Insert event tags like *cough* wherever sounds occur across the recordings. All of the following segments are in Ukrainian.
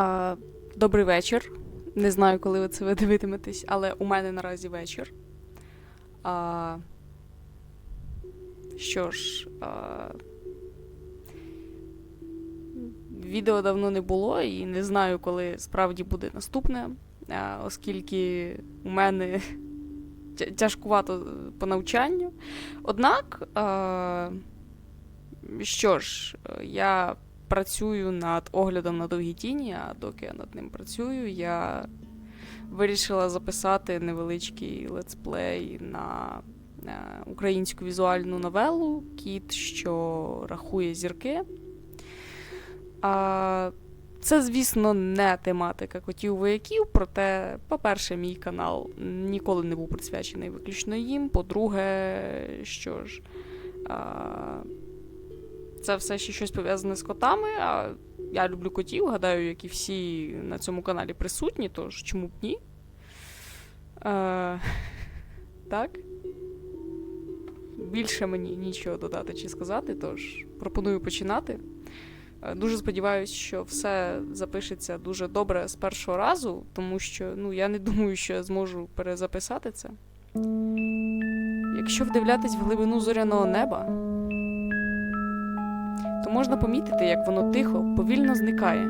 А, добрий вечір. Не знаю, коли ви це ви дивитиметесь, але у мене наразі вечір. А, що ж, а, відео давно не було і не знаю, коли справді буде наступне, а, оскільки у мене тяжкувато по навчанню. Однак, а, що ж, я працюю над оглядом на довгі тіні, а доки я над ним працюю, я вирішила записати невеличкий летсплей на е, українську візуальну новелу Кіт, що рахує зірки. А, це, звісно, не тематика котів вояків, проте, по-перше, мій канал ніколи не був присвячений виключно їм. По-друге, що ж. А, це все ще щось пов'язане з котами. А я люблю котів, гадаю, як і всі на цьому каналі присутні, тож чому б ні? Е, *laughs* так. Більше мені нічого додати чи сказати, тож пропоную починати. Е, Дуже сподіваюся, що все запишеться дуже добре з першого разу, тому що ну, я не *laughs* думаю, що я зможу перезаписати це. Якщо вдивлятись в глибину зоряного неба, то можна помітити, як воно тихо, повільно зникає.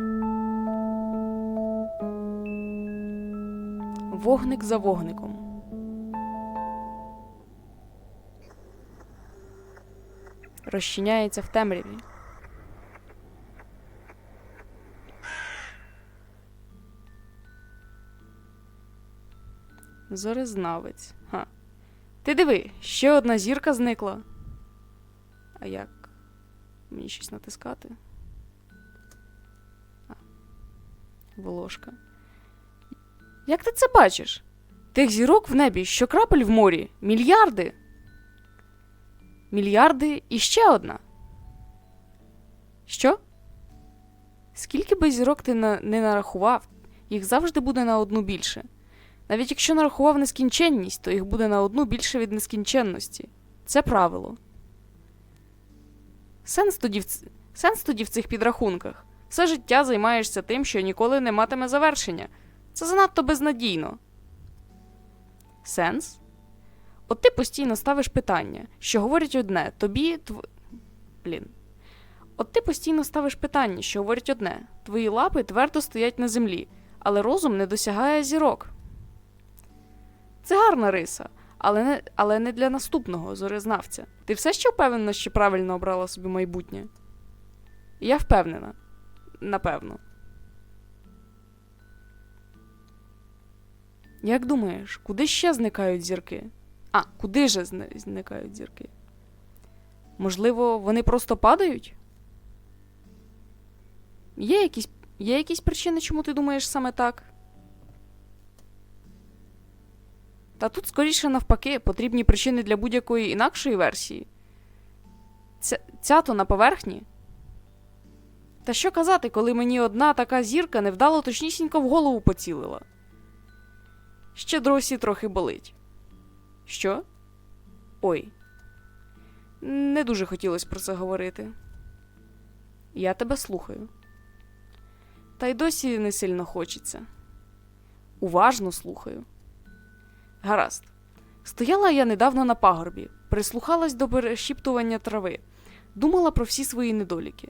Вогник за вогником. Розчиняється в темряві. Зорезнавець. Ха. Ти диви, ще одна зірка зникла. А як? Мені щось натискати. А. Волошка. Як ти це бачиш? Тих зірок в небі, що крапель в морі, мільярди. Мільярди і ще одна. Що? Скільки би зірок ти на... не нарахував, їх завжди буде на одну більше. Навіть якщо нарахував нескінченність, то їх буде на одну більше від нескінченності. Це правило. Сенс тоді в. Сенс тоді в цих підрахунках. Все життя займаєшся тим, що ніколи не матиме завершення. Це занадто безнадійно. Сенс? От ти постійно ставиш питання, що говорять одне, тобі тв... Блін. От ти постійно ставиш питання, що говорять одне, твої лапи твердо стоять на землі, але розум не досягає зірок. Це гарна риса, але не, але не для наступного зорезнавця. Ти все ще впевнена, що правильно обрала собі майбутнє? Я впевнена. Напевно. Як думаєш, куди ще зникають зірки? А, куди же зникають зірки? Можливо, вони просто падають? Є якісь, є якісь причини, чому ти думаєш саме так? Та тут скоріше навпаки потрібні причини для будь-якої інакшої версії. Ця, ця то на поверхні. Та що казати, коли мені одна така зірка невдало точнісінько в голову поцілила? Ще досі трохи болить. Що? Ой. Не дуже хотілося про це говорити. Я тебе слухаю. Та й досі не сильно хочеться. Уважно слухаю. Гаразд. Стояла я недавно на пагорбі, прислухалась до перешіптування трави, думала про всі свої недоліки,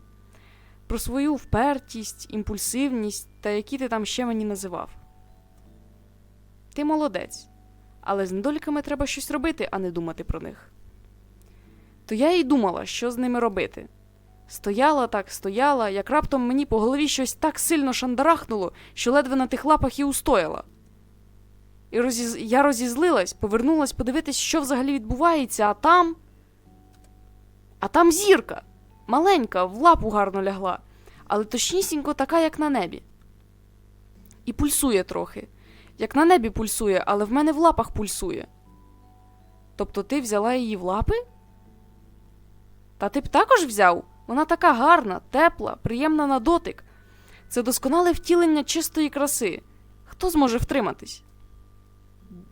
про свою впертість, імпульсивність та які ти там ще мені називав. Ти молодець, але з недоліками треба щось робити, а не думати про них. То я й думала, що з ними робити. Стояла так, стояла, як раптом мені по голові щось так сильно шандарахнуло, що ледве на тих лапах і устояла. І розіз... я розізлилась, повернулась подивитись, що взагалі відбувається, а там. А там зірка. Маленька, в лапу гарно лягла, але точнісінько така, як на небі. І пульсує трохи. Як на небі пульсує, але в мене в лапах пульсує. Тобто ти взяла її в лапи? Та ти б також взяв? Вона така гарна, тепла, приємна на дотик. Це досконале втілення чистої краси. Хто зможе втриматись?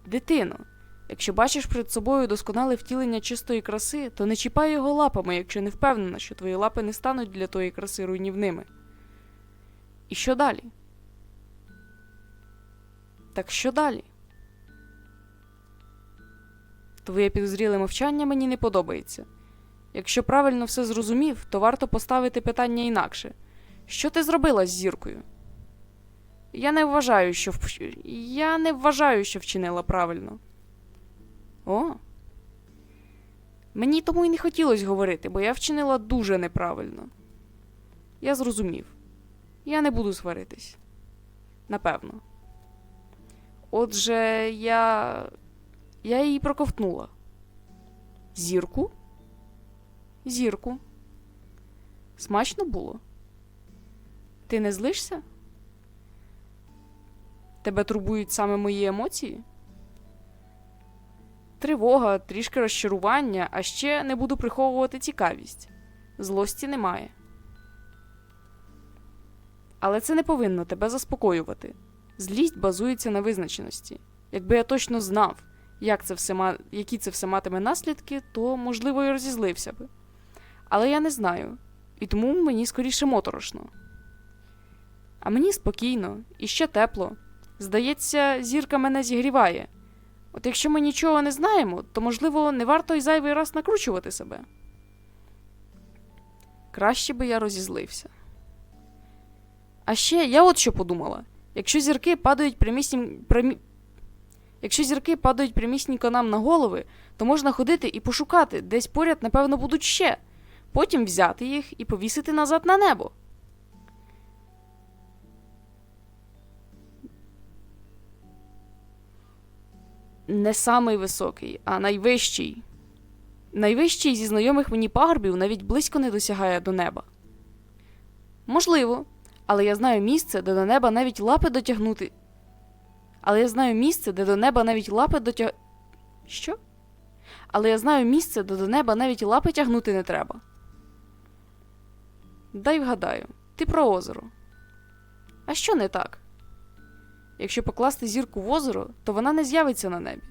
Дитино, якщо бачиш перед собою досконале втілення чистої краси, то не чіпай його лапами, якщо не впевнена, що твої лапи не стануть для тої краси руйнівними. І що далі? Так що далі? Твоє підозріле мовчання мені не подобається. Якщо правильно все зрозумів, то варто поставити питання інакше. Що ти зробила з зіркою? Я не вважаю, що вп... Я не вважаю, що вчинила правильно. О. Мені тому й не хотілося говорити, бо я вчинила дуже неправильно. Я зрозумів. Я не буду сваритись. Напевно. Отже, я. Я її проковтнула. Зірку? Зірку. Смачно було? Ти не злишся? Тебе турбують саме мої емоції? Тривога, трішки розчарування, а ще не буду приховувати цікавість. Злості немає. Але це не повинно тебе заспокоювати. Злість базується на визначеності. Якби я точно знав, як це все які це все матиме наслідки, то, можливо, і розізлився би. Але я не знаю, і тому мені скоріше моторошно. А мені спокійно і ще тепло. Здається, зірка мене зігріває. От якщо ми нічого не знаємо, то, можливо, не варто й зайвий раз накручувати себе. Краще би я розізлився. А ще я от що подумала: якщо зірки падають прямісні... прямі... Якщо зірки падають прямісінько нам на голови, то можна ходити і пошукати, десь поряд, напевно, будуть ще, потім взяти їх і повісити назад на небо. Не самий високий, а найвищий. Найвищий зі знайомих мені пагорбів навіть близько не досягає до неба. Можливо, але я знаю місце, де до неба навіть лапи дотягнути. Але я знаю місце, де до неба навіть лапи дотяг. Що? Але я знаю місце, де до неба навіть лапи тягнути не треба. Дай вгадаю, ти про озеро. А що не так? Якщо покласти зірку в озеро, то вона не з'явиться на небі.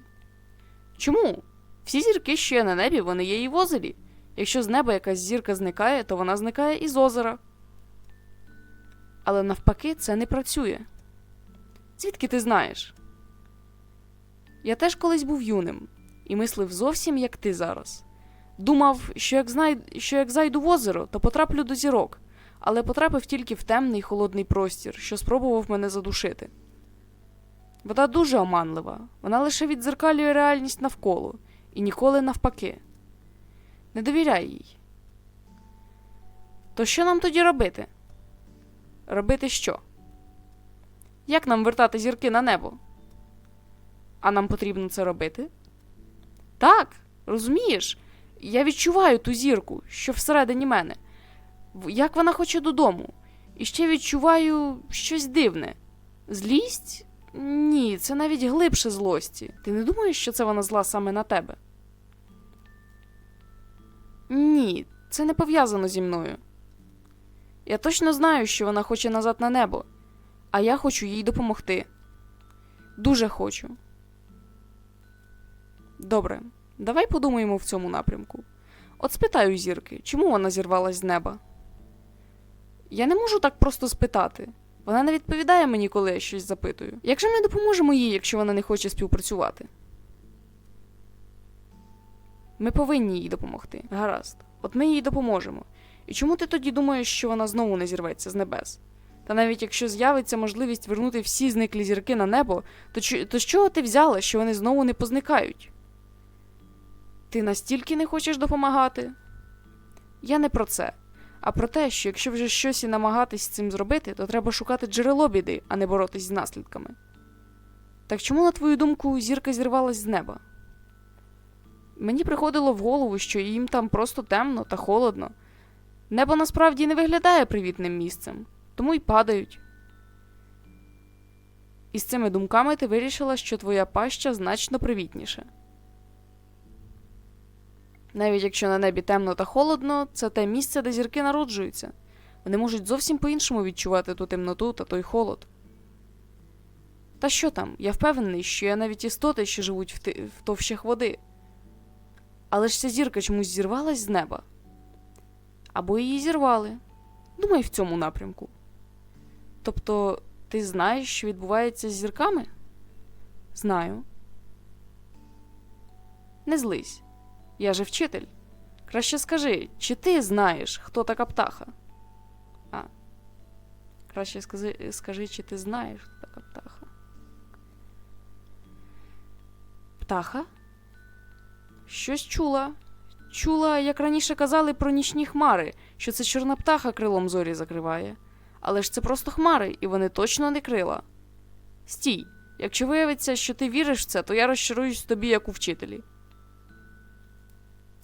Чому? Всі зірки, що є на небі, вони є і в озері. Якщо з неба якась зірка зникає, то вона зникає і з озера. Але навпаки, це не працює. Звідки ти знаєш? Я теж колись був юним і мислив зовсім як ти зараз. Думав, що як, знай... що як зайду в озеро, то потраплю до зірок, але потрапив тільки в темний холодний простір, що спробував мене задушити. Вода дуже оманлива, вона лише віддзеркалює реальність навколо і ніколи навпаки. Не довіряй їй. То що нам тоді робити? Робити що? Як нам вертати зірки на небо? А нам потрібно це робити? Так, розумієш? Я відчуваю ту зірку, що всередині мене. Як вона хоче додому. І ще відчуваю щось дивне. Злість? Ні, це навіть глибше злості. Ти не думаєш, що це вона зла саме на тебе? Ні, це не пов'язано зі мною. Я точно знаю, що вона хоче назад на небо, а я хочу їй допомогти. Дуже хочу. Добре, давай подумаємо в цьому напрямку. От спитаю зірки, чому вона зірвалась з неба? Я не можу так просто спитати. Вона не відповідає мені, коли я щось запитую. Як же ми допоможемо їй, якщо вона не хоче співпрацювати? Ми повинні їй допомогти. Гаразд. От ми їй допоможемо. І чому ти тоді думаєш, що вона знову не зірветься з небес? Та навіть якщо з'явиться можливість вернути всі зниклі зірки на небо, то, то з чого ти взяла, що вони знову не позникають? Ти настільки не хочеш допомагати? Я не про це, а про те, що якщо вже щось і намагатись цим зробити, то треба шукати джерело біди, а не боротись з наслідками. Так чому, на твою думку, зірка зірвалась з неба? Мені приходило в голову, що їм там просто темно та холодно. Небо насправді не виглядає привітним місцем, тому й падають. І з цими думками ти вирішила, що твоя паща значно привітніша. Навіть якщо на небі темно та холодно, це те місце, де зірки народжуються. Вони можуть зовсім по-іншому відчувати ту темноту та той холод. Та що там, я впевнений, що є навіть істоти, що живуть в, ти- в товщах води. Але ж ця зірка чомусь зірвалась з неба. Або її зірвали. Думай в цьому напрямку. Тобто, ти знаєш, що відбувається з зірками? Знаю. Не злись. Я же вчитель. Краще скажи, чи ти знаєш, хто така птаха? А. Краще скажи, скажи чи ти знаєш, хто така птаха. Птаха? Щось чула. Чула, як раніше казали про нічні хмари, що це чорна птаха крилом зорі закриває. Але ж це просто хмари, і вони точно не крила. Стій, якщо виявиться, що ти віриш в це, то я розчаруюсь тобі як у вчителі.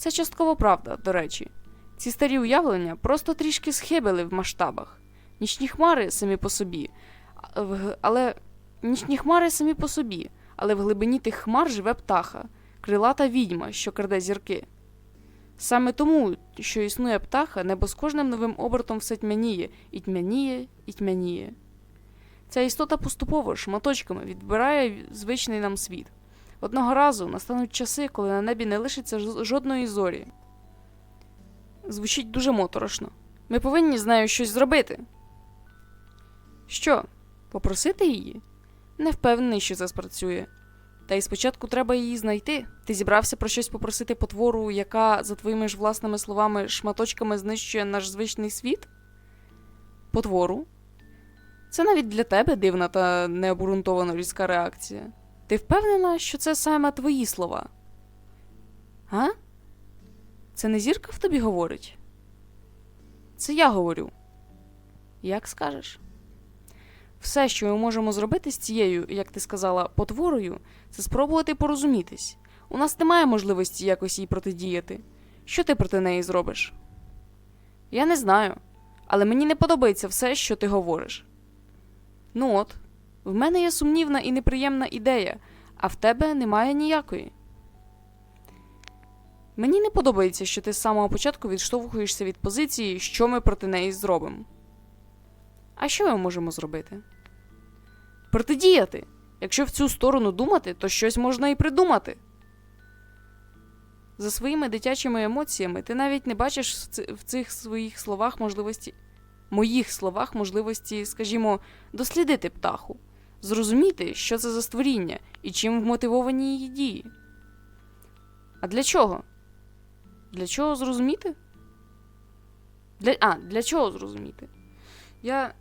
Це частково правда, до речі. Ці старі уявлення просто трішки схибили в масштабах. Нічні хмари самі по собі, але нічні хмари самі по собі, але в глибині тих хмар живе птаха, крилата відьма, що краде зірки. Саме тому, що існує птаха, небо з кожним новим обертом все тьмяніє, і тьмяніє, і тьмяніє. Ця істота поступово шматочками відбирає звичний нам світ. Одного разу настануть часи, коли на небі не лишиться жодної зорі. Звучить дуже моторошно. Ми повинні з нею щось зробити. Що? Попросити її? Не впевнений, що це спрацює. Та й спочатку треба її знайти. Ти зібрався про щось попросити потвору, яка, за твоїми ж власними словами, шматочками знищує наш звичний світ? Потвору? Це навіть для тебе дивна та необґрунтовано різка реакція. Ти впевнена, що це саме твої слова? А? Це не зірка в тобі говорить? Це я говорю. Як скажеш? Все, що ми можемо зробити з цією, як ти сказала, потворою, це спробувати порозумітись. У нас немає можливості якось їй протидіяти. Що ти проти неї зробиш? Я не знаю, але мені не подобається все, що ти говориш. Ну от, в мене є сумнівна і неприємна ідея, а в тебе немає ніякої. Мені не подобається, що ти з самого початку відштовхуєшся від позиції, що ми проти неї зробимо. А що ми можемо зробити? Протидіяти. Якщо в цю сторону думати, то щось можна і придумати. За своїми дитячими емоціями ти навіть не бачиш в цих своїх словах можливості, моїх словах можливості, скажімо, дослідити птаху, зрозуміти, що це за створіння і чим вмотивовані її дії. А для чого? Для чого зрозуміти? Для... А, для чого зрозуміти? Я.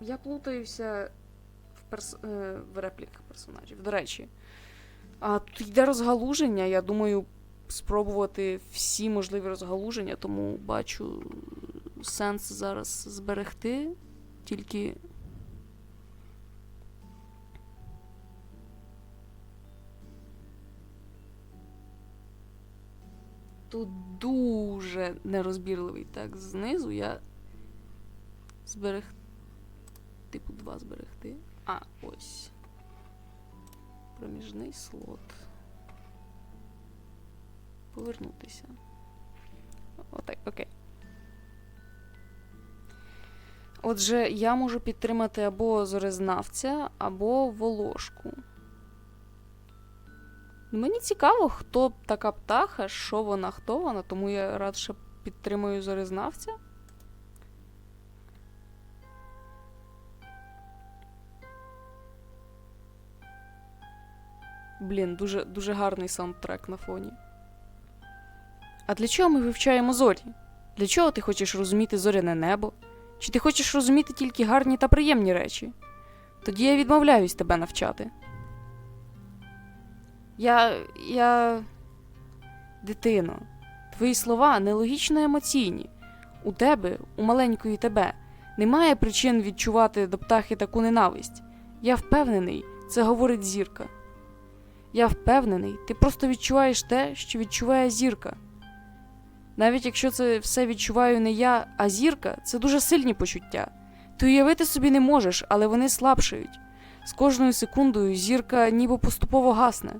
Я плутаюся в, перс... е, в репліках персонажів. До речі. А тут йде розгалуження. Я думаю, спробувати всі можливі розгалуження, тому бачу сенс зараз зберегти. Тільки. Тут дуже нерозбірливий текст знизу. Я зберег. Типу, два зберегти. А, ось. Проміжний слот. Повернутися. Отак, окей. Отже, я можу підтримати або зорезнавця, або волошку. Мені цікаво, хто така птаха, що вона, хто вона, тому я радше підтримую зорезнавця. Блін, дуже, дуже гарний саундтрек на фоні. А для чого ми вивчаємо зорі? Для чого ти хочеш розуміти зоряне небо? Чи ти хочеш розуміти тільки гарні та приємні речі? Тоді я відмовляюсь тебе навчати. Я. я. Дитино, твої слова нелогічно емоційні. У тебе, у маленької тебе, немає причин відчувати до птахи таку ненависть. Я впевнений, це говорить зірка. Я впевнений, ти просто відчуваєш те, що відчуває зірка. Навіть якщо це все відчуваю не я, а зірка, це дуже сильні почуття. Ти уявити собі не можеш, але вони слабшають. З кожною секундою зірка ніби поступово гасне.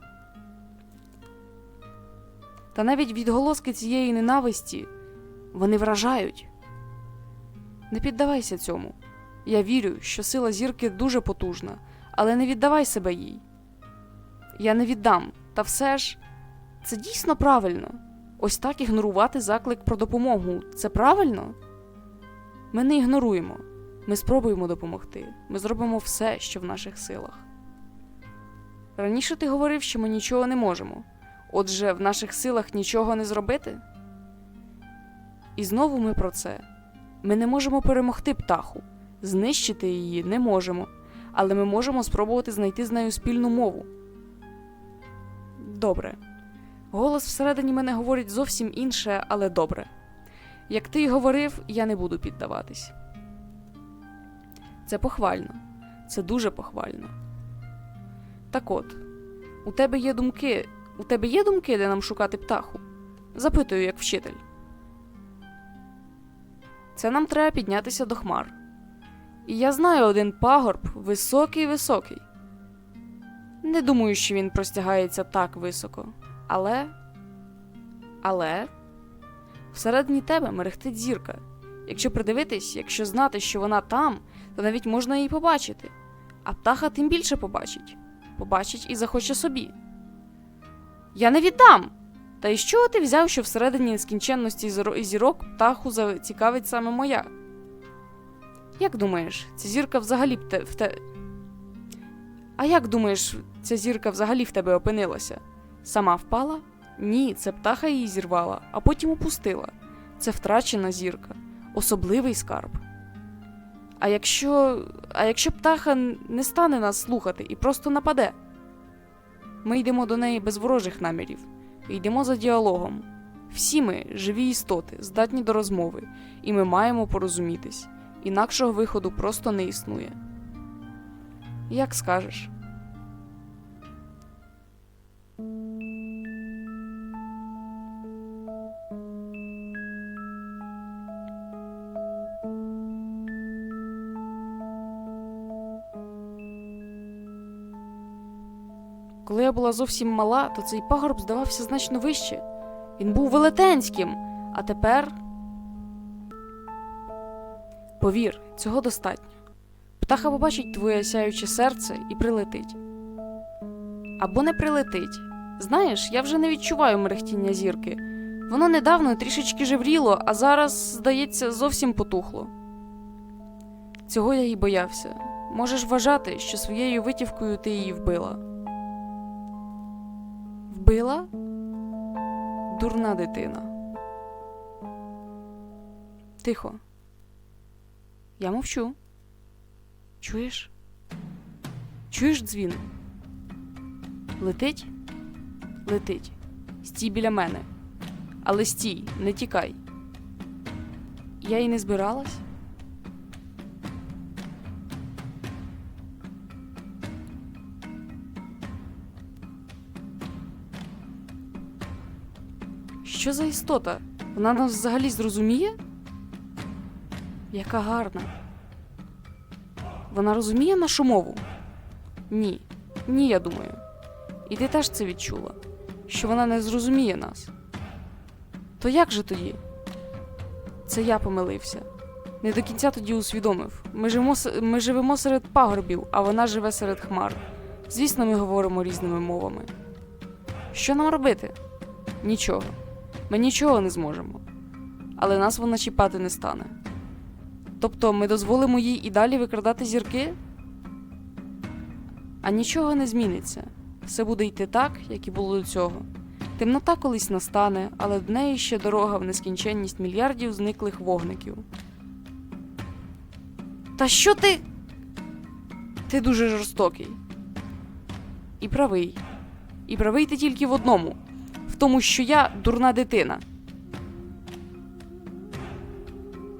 Та навіть відголоски цієї ненависті вони вражають. Не піддавайся цьому. Я вірю, що сила зірки дуже потужна, але не віддавай себе їй. Я не віддам, та все ж це дійсно правильно. Ось так ігнорувати заклик про допомогу. Це правильно? Ми не ігноруємо. Ми спробуємо допомогти. Ми зробимо все, що в наших силах. Раніше ти говорив, що ми нічого не можемо. Отже, в наших силах нічого не зробити? І знову ми про це. Ми не можемо перемогти птаху, знищити її не можемо, але ми можемо спробувати знайти з нею спільну мову. Добре. Голос всередині мене говорить зовсім інше, але добре. Як ти й говорив, я не буду піддаватись. Це похвально, це дуже похвально. Так от, у тебе є думки. У тебе є думки, де нам шукати птаху? Запитую, як вчитель. Це нам треба піднятися до хмар. І я знаю один пагорб високий високий. Не думаю, що він простягається так високо. Але. Але. Всередині тебе мерехтить зірка. Якщо придивитись, якщо знати, що вона там, то навіть можна її побачити. А птаха тим більше побачить. Побачить і захоче собі. Я не віддам! Та із чого ти взяв, що всередині нескінченності зірок птаху зацікавить саме моя? Як думаєш, ця зірка взагалі б те, в те. А як думаєш, ця зірка взагалі в тебе опинилася? Сама впала? Ні, це птаха її зірвала, а потім опустила. Це втрачена зірка, особливий скарб. А якщо. А якщо птаха не стане нас слухати і просто нападе? Ми йдемо до неї без ворожих намірів, йдемо за діалогом. Всі ми живі істоти, здатні до розмови, і ми маємо порозумітись. Інакшого виходу просто не існує. Як скажеш. Коли я була зовсім мала, то цей пагорб здавався значно вище. Він був велетенським, а тепер. Повір, цього достатньо. Птаха побачить твоє сяюче серце і прилетить. Або не прилетить. Знаєш, я вже не відчуваю мерехтіння зірки. Воно недавно трішечки жевріло, а зараз, здається, зовсім потухло. Цього я й боявся. Можеш вважати, що своєю витівкою ти її вбила. Вбила? Дурна дитина. Тихо. Я мовчу. Чуєш? Чуєш дзвін? Летить? Летить. Стій біля мене. Але стій, не тікай. Я й не збиралась. Що за істота? Вона нас взагалі зрозуміє? Яка гарна. Вона розуміє нашу мову? Ні. Ні, я думаю. І ти теж це відчула, що вона не зрозуміє нас. То як же тоді? Це я помилився. Не до кінця тоді усвідомив. Ми живемо, ми живемо серед пагорбів, а вона живе серед хмар. Звісно, ми говоримо різними мовами. Що нам робити? Нічого. Ми нічого не зможемо. Але нас вона чіпати не стане. Тобто ми дозволимо їй і далі викрадати зірки? А нічого не зміниться. Все буде йти так, як і було до цього. Темнота колись настане, але до неї ще дорога в нескінченність мільярдів зниклих вогників. Та що ти? Ти дуже жорстокий. І правий. І правий ти тільки в одному тому, що я дурна дитина.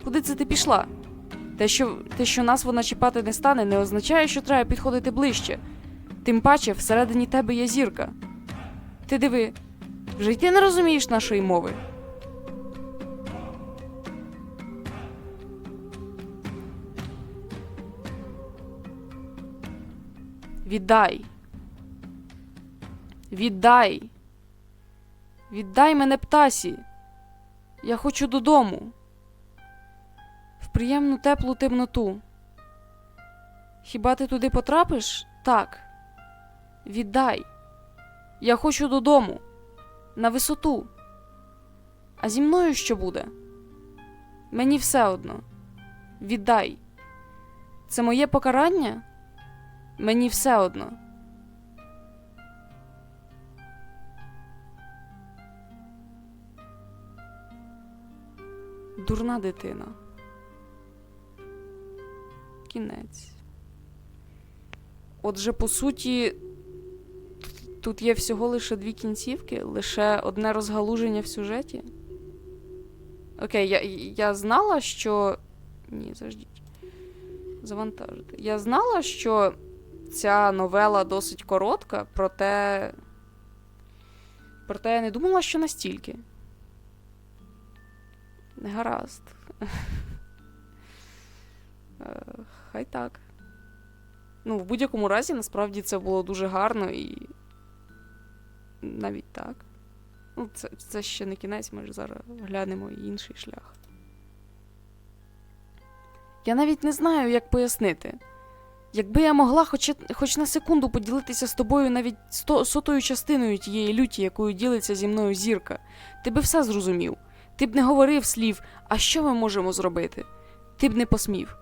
Куди це ти пішла? Те, що, те, що нас вона чіпати не стане, не означає, що треба підходити ближче. Тим паче, всередині тебе є зірка. Ти диви, вже й ти не розумієш нашої мови. Віддай. Віддай. Віддай мене птасі. Я хочу додому. В приємну теплу темноту. Хіба ти туди потрапиш? Так. Віддай. Я хочу додому. На висоту. А зі мною що буде? Мені все одно. Віддай. Це моє покарання? Мені все одно. Дурна дитина. Кінець. Отже, по суті, тут є всього лише дві кінцівки, лише одне розгалуження в сюжеті. Окей, я, я знала, що. Ні, заждіть. Завантажити. Я знала, що ця новела досить коротка, проте. Проте я не думала, що настільки. Гаразд. Е, Хай так. Ну, в будь-якому разі, насправді це було дуже гарно і. Навіть так. Ну, це, це ще не кінець, ми ж зараз глянемо інший шлях. Я навіть не знаю, як пояснити. Якби я могла хоч, хоч на секунду поділитися з тобою навіть сто, сотою частиною тієї люті, якою ділиться зі мною зірка, ти би все зрозумів. Ти б не говорив слів, а що ми можемо зробити? Ти б не посмів.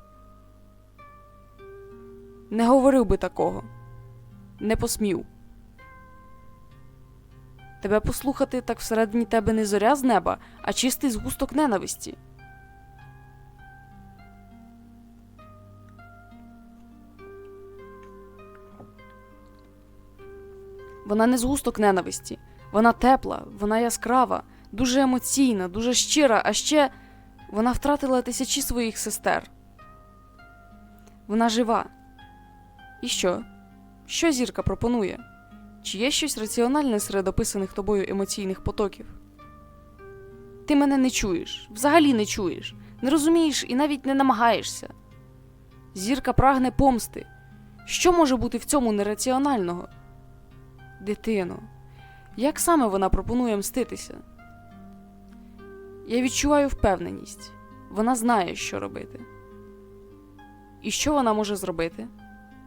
Не говорив би такого. Не посмів. Тебе послухати так всередині тебе не зоря з неба, а чистий згусток ненависті. Вона не згусток ненависті, вона тепла, вона яскрава, дуже емоційна, дуже щира, а ще вона втратила тисячі своїх сестер. Вона жива. І що? Що зірка пропонує? Чи є щось раціональне серед описаних тобою емоційних потоків? Ти мене не чуєш, взагалі не чуєш, не розумієш і навіть не намагаєшся. Зірка прагне помсти. Що може бути в цьому нераціонального? Дитино, як саме вона пропонує мститися? Я відчуваю впевненість. Вона знає, що робити. І що вона може зробити?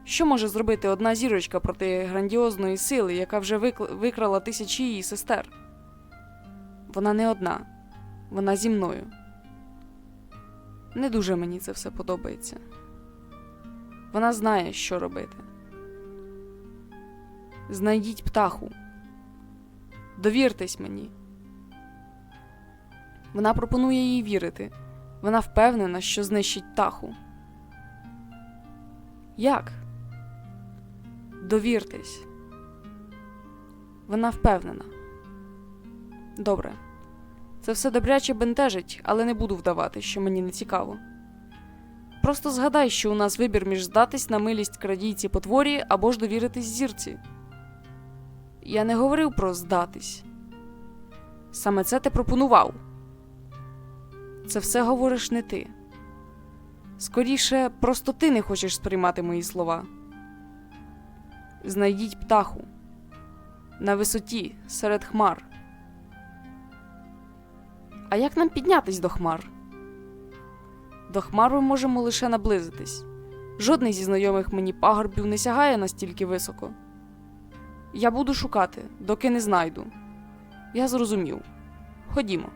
Що може зробити одна зірочка проти грандіозної сили, яка вже викрала тисячі її сестер? Вона не одна, вона зі мною. Не дуже мені це все подобається. Вона знає, що робити. Знайдіть птаху. Довіртесь мені. Вона пропонує їй вірити. Вона впевнена, що знищить птаху. Як? Довіртесь. Вона впевнена. Добре. Це все добряче бентежить, але не буду вдавати, що мені не цікаво. Просто згадай, що у нас вибір між здатись на милість крадійці потворі або ж довіритись зірці. Я не говорив про здатись. Саме це ти пропонував. Це все говориш не ти. Скоріше, просто ти не хочеш сприймати мої слова. Знайдіть птаху на висоті серед хмар. А як нам піднятись до хмар? До хмар ми можемо лише наблизитись. Жодний зі знайомих мені пагорбів не сягає настільки високо. Я буду шукати, доки не знайду. Я зрозумів. Ходімо.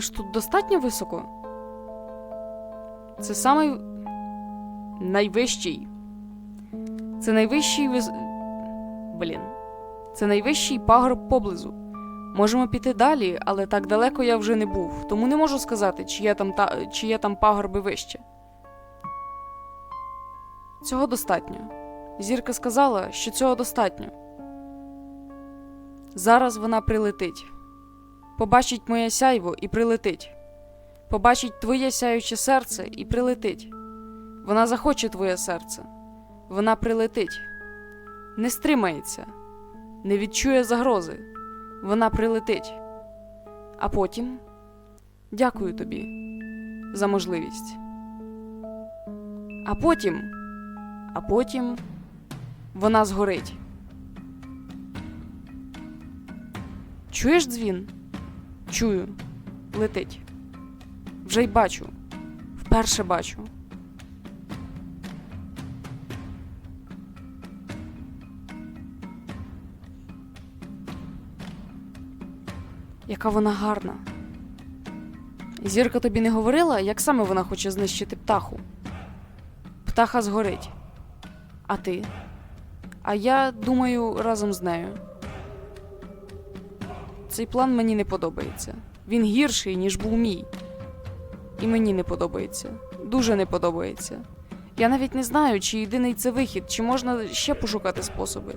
Думаєш, тут достатньо високо? Це самий найвищий. Це найвищий вис... Блін. Це найвищий пагорб поблизу. Можемо піти далі, але так далеко я вже не був, тому не можу сказати, чи є там, та... чи є там пагорби вище. Цього достатньо. Зірка сказала, що цього достатньо. Зараз вона прилетить. Побачить моє сяйво і прилетить. Побачить твоє сяюче серце і прилетить. Вона захоче твоє серце. Вона прилетить. Не стримається, не відчує загрози. Вона прилетить. А потім дякую тобі за можливість. А потім, а потім вона згорить. Чуєш дзвін? Чую, летить. Вже й бачу. Вперше бачу. Яка вона гарна. зірка тобі не говорила, як саме вона хоче знищити птаху? Птаха згорить. А ти? А я думаю разом з нею. Цей план мені не подобається. Він гірший, ніж був мій. І мені не подобається. Дуже не подобається. Я навіть не знаю, чи єдиний це вихід, чи можна ще пошукати способи.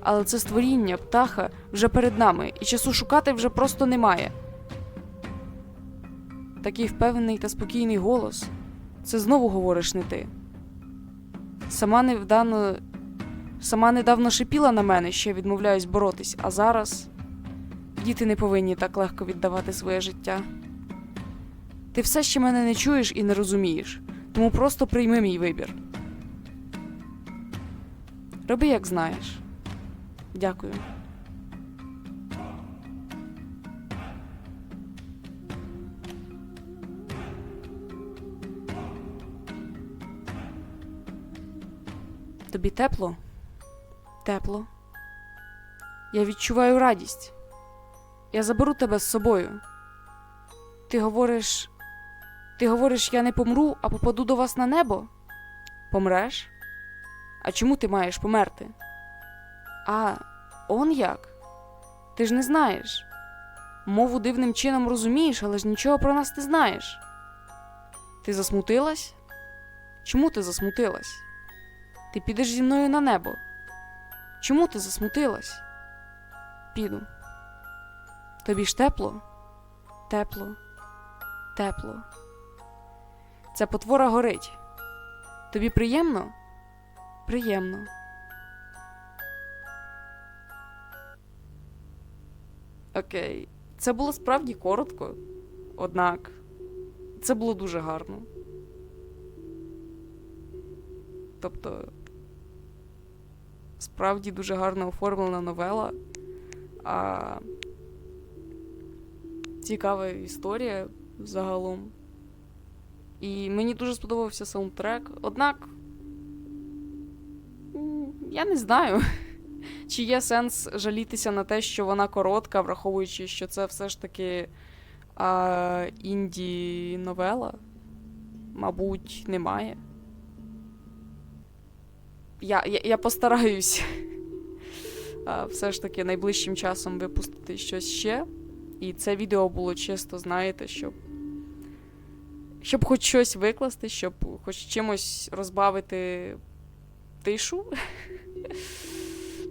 Але це створіння, птаха вже перед нами, і часу шукати вже просто немає. Такий впевнений та спокійний голос. Це знову говориш не ти. Сама невдано. Сама недавно шипіла на мене, я відмовляюсь боротись, а зараз. Діти не повинні так легко віддавати своє життя. Ти все ще мене не чуєш і не розумієш, тому просто прийми мій вибір. Роби, як знаєш. Дякую. Тобі тепло? Тепло. Я відчуваю радість. Я заберу тебе з собою. Ти говориш. Ти говориш, я не помру, а попаду до вас на небо? Помреш? А чому ти маєш померти? А, он як? Ти ж не знаєш. Мову дивним чином розумієш, але ж нічого про нас не знаєш. Ти засмутилась? Чому ти засмутилась? Ти підеш зі мною на небо. Чому ти засмутилась? Піду. Тобі ж тепло? Тепло, тепло. Ця потвора горить. Тобі приємно? Приємно. Окей. Це було справді коротко. Однак це було дуже гарно. Тобто, справді дуже гарно оформлена новела. А цікава історія загалом. І мені дуже сподобався саундтрек. Однак. Я не знаю, *laughs* чи є сенс жалітися на те, що вона коротка, враховуючи, що це все ж таки а, інді-новела. Мабуть, немає. Я, я, я постараюсь *laughs* все ж таки найближчим часом випустити щось ще. І це відео було чисто, знаєте, щоб. Щоб хоч щось викласти, щоб хоч чимось розбавити тишу. *laughs*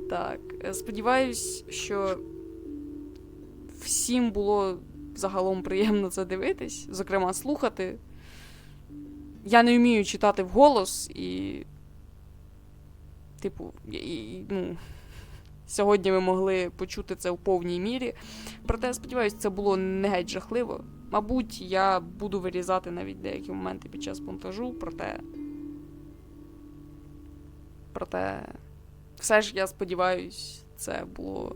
Так. е, Сподіваюсь, що всім було загалом приємно це дивитись, зокрема, слухати. Я не вмію читати вголос і. Типу, і, і, ну, сьогодні ми могли почути це в повній мірі. Проте, сподіваюся, це було не геть жахливо. Мабуть, я буду вирізати навіть деякі моменти під час монтажу, проте. Проте. Все ж я сподіваюсь, це було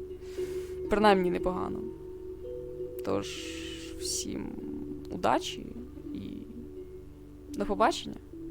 принаймні непогано. Тож, всім удачі і до побачення.